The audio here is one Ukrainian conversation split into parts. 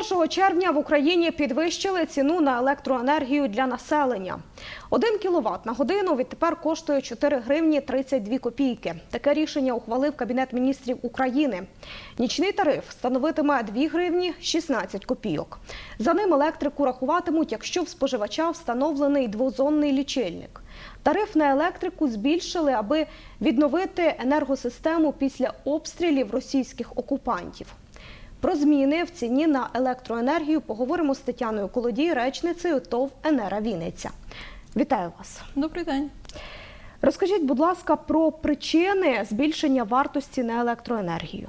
1 червня в Україні підвищили ціну на електроенергію для населення. 1 кВт на годину відтепер коштує 4 гривні 32 копійки. Таке рішення ухвалив Кабінет міністрів України. Нічний тариф становитиме 2 гривні 16 копійок. За ним електрику рахуватимуть, якщо в споживача встановлений двозонний лічильник. Тариф на електрику збільшили, аби відновити енергосистему після обстрілів російських окупантів. Про зміни в ціні на електроенергію поговоримо з Тетяною Колодій, речницею ТОВ «Енера Вінниця». Вітаю вас. Добрий день. Розкажіть, будь ласка, про причини збільшення вартості на електроенергію.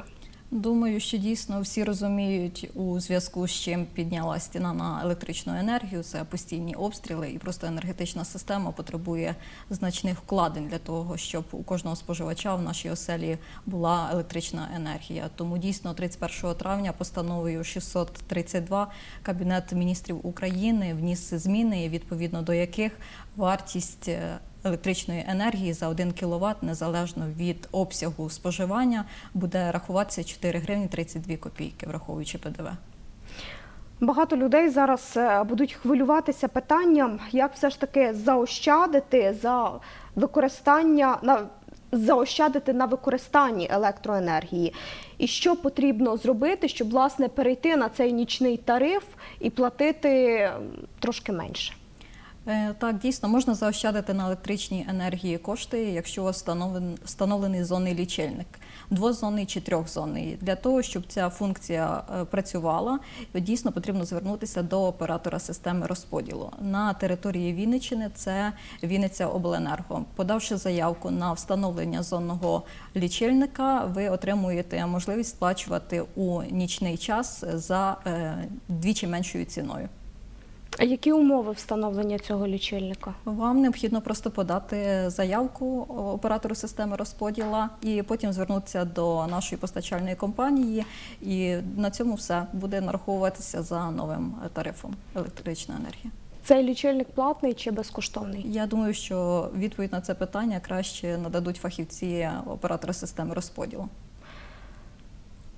Думаю, що дійсно всі розуміють у зв'язку з чим піднялась ціна на електричну енергію. Це постійні обстріли, і просто енергетична система потребує значних вкладень для того, щоб у кожного споживача в нашій оселі була електрична енергія. Тому дійсно 31 травня постановою 632 Кабінет міністрів України вніс зміни, відповідно до яких вартість е, електричної енергії за 1 кВт, незалежно від обсягу споживання, буде рахуватися 4 гривні 32 копійки, враховуючи ПДВ. Багато людей зараз е, будуть хвилюватися питанням, як все ж таки заощадити за використання на заощадити на використанні електроенергії, і що потрібно зробити, щоб власне перейти на цей нічний тариф і платити трошки менше. Е, Так, дійсно можна заощадити на електричній енергії кошти, якщо у вас встановлен- встановлений зонний лічильник, двозонний чи трьохзонний. Для того, щоб ця функція е, працювала, дійсно потрібно звернутися до оператора системи розподілу. На території Вінниччини це Вінниця Обленерго. Подавши заявку на встановлення зонного лічильника, ви отримуєте можливість сплачувати у нічний час за е, двічі меншою ціною. А які умови встановлення цього лічильника? Вам необхідно просто подати заявку оператору системи розподіла і потім звернутися до нашої постачальної компанії. І на цьому все буде нараховуватися за новим тарифом електрична енергія. Цей лічильник платний чи безкоштовний? Я думаю, що відповідь на це питання краще нададуть фахівці оператора системи розподілу.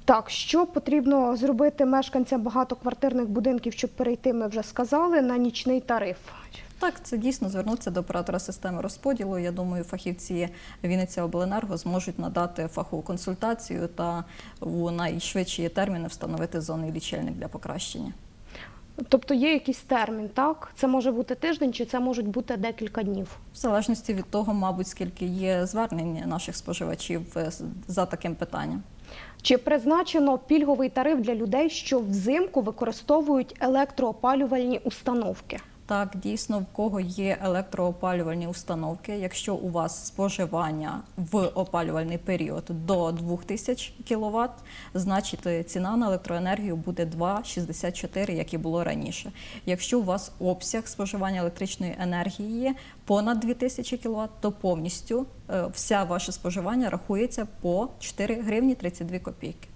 Так, що потрібно зробити мешканцям багатоквартирних будинків, щоб перейти, ми вже сказали, на нічний тариф. Так, це дійсно звернутися до оператора системи розподілу. Я думаю, фахівці Вінниця Обленерго зможуть надати фахову консультацію та у найшвидші терміни встановити зонний лічильник для покращення. Тобто є якийсь термін, так? Це може бути тиждень, чи це можуть бути декілька днів. В залежності від того, мабуть, скільки є звернень наших споживачів е, за таким питанням. Чи призначено пільговий тариф для людей, що взимку використовують електроопалювальні установки? Так, дійсно, в кого є електроопалювальні установки. Якщо у вас споживання в опалювальний період до 2000 кВт, значить е, ціна на електроенергію буде 2,64, як і було раніше. Якщо у вас обсяг споживання електричної енергії понад 2000 кВт, то повністю е, вся ваше споживання рахується по 4 гривні 32 копійки.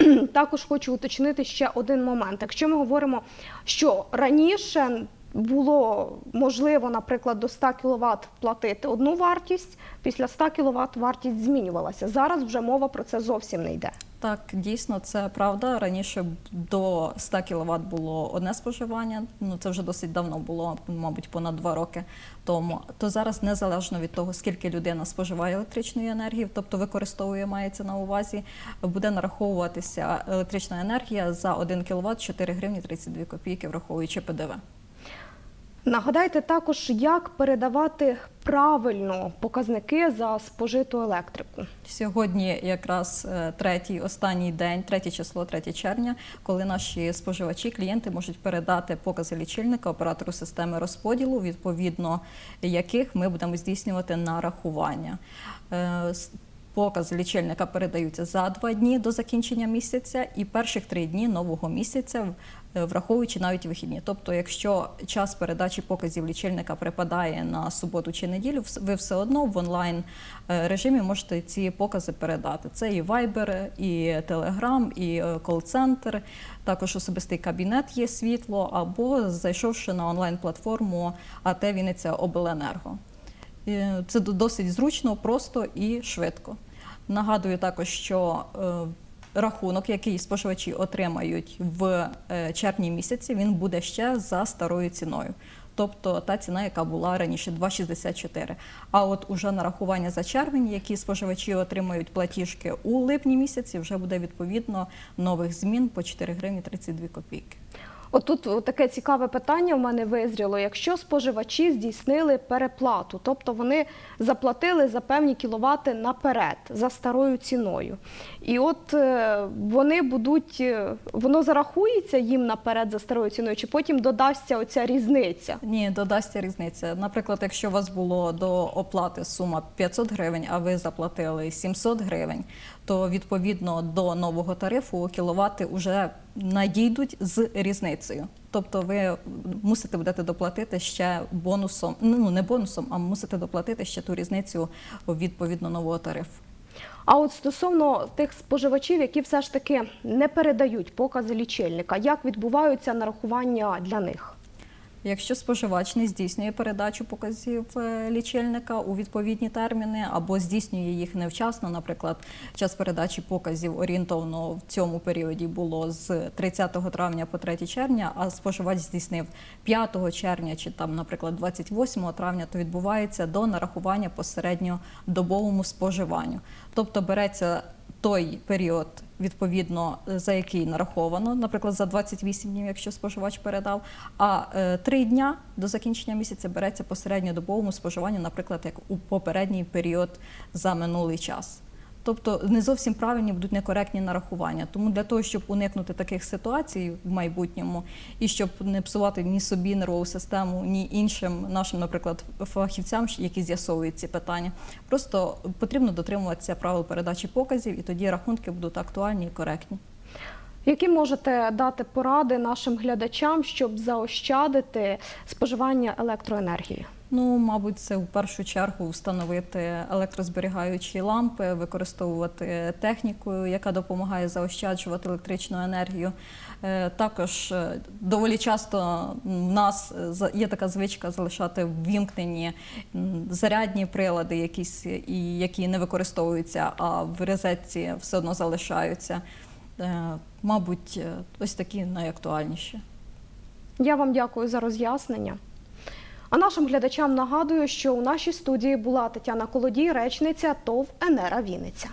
Е, Також хочу уточнити ще один момент. Якщо ми говоримо, що раніше було можливо, наприклад, до 100 кВт платити одну вартість, після 100 кВт вартість змінювалася. Зараз вже мова про це зовсім не йде. Так, дійсно, це правда. Раніше до 100 кВт було одне споживання. Ну це вже досить давно було, мабуть, понад два роки тому. То зараз, незалежно від того, скільки людина споживає електричної енергії, тобто використовує, мається на увазі, буде нараховуватися електрична енергія за 1 кВт 4 гривні 32 копійки, враховуючи ПДВ. Нагадайте також, як передавати правильно показники за спожиту електрику. Сьогодні якраз е, третій останній день, третє число, 3 червня, коли наші споживачі, клієнти можуть передати покази лічильника оператору системи розподілу, відповідно яких ми будемо здійснювати нарахування. Е, Покази лічильника передаються за два дні до закінчення місяця і перших три дні нового місяця, враховуючи навіть вихідні. Тобто, якщо час передачі показів лічильника припадає на суботу чи неділю, ви все одно в онлайн е, режимі можете ці покази передати. Це і Viber, і Telegram, і е, кол-центр, також особистий кабінет є світло, або зайшовши на онлайн-платформу АТ Вінниця Обленерго. Е, Це досить зручно, просто і швидко. Нагадую також, що е, рахунок, який споживачі отримають в е, червні місяці, він буде ще за старою ціною. Тобто та ціна, яка була раніше 2,64. А от уже нарахування за червень, які споживачі отримають платіжки у липні місяці, вже буде відповідно нових змін по 4 гривні 32 копійки. Отут таке цікаве питання в мене визріло. Якщо споживачі здійснили переплату, тобто вони заплатили за певні кіловати наперед за старою ціною, і от е, вони будуть, е, воно зарахується їм наперед за старою ціною, чи потім додасться оця різниця? Ні, додасться різниця. Наприклад, якщо у вас було до оплати сума 500 гривень, а ви заплатили 700 гривень, то відповідно до нового тарифу кіловати вже надійдуть з різницею. Тобто ви мусите будете доплатити ще бонусом, ну не бонусом, а мусите доплатити ще ту різницю відповідно нового тарифу. А от стосовно тих споживачів, які все ж таки не передають покази лічильника, як відбуваються нарахування для них? Якщо споживач не здійснює передачу показів е, лічильника у відповідні терміни або здійснює їх невчасно, наприклад, час передачі показів орієнтовно в цьому періоді було з 30 травня по 3 червня, а споживач здійснив 5 червня чи там, наприклад, 28 травня, то відбувається до нарахування по середньодобовому споживанню. Тобто береться той період, відповідно, за який нараховано, наприклад, за 28 днів, якщо споживач передав, а е, три дня до закінчення місяця береться по середньодобовому споживанню, наприклад, як у попередній період за минулий час. Тобто не зовсім правильні будуть некоректні нарахування. Тому для того, щоб уникнути таких ситуацій в майбутньому і щоб не псувати ні собі нервову систему, ні іншим нашим, наприклад, фахівцям, які з'ясовують ці питання, просто потрібно дотримуватися правил передачі показів, і тоді рахунки будуть актуальні і коректні. Які можете дати поради нашим глядачам, щоб заощадити споживання електроенергії? Ну, мабуть, це в першу чергу встановити електрозберігаючі лампи, використовувати техніку, яка допомагає заощаджувати електричну енергію. Е, Також е, доволі часто в нас е, є така звичка залишати ввімкнені зарядні прилади, якісь, які не використовуються, а в розетці все одно залишаються. Мабуть, ось такі найактуальніші. Я вам дякую за роз'яснення. А нашим глядачам нагадую, що у нашій студії була Тетяна Колодій, речниця ТОВ Енера Вінниця.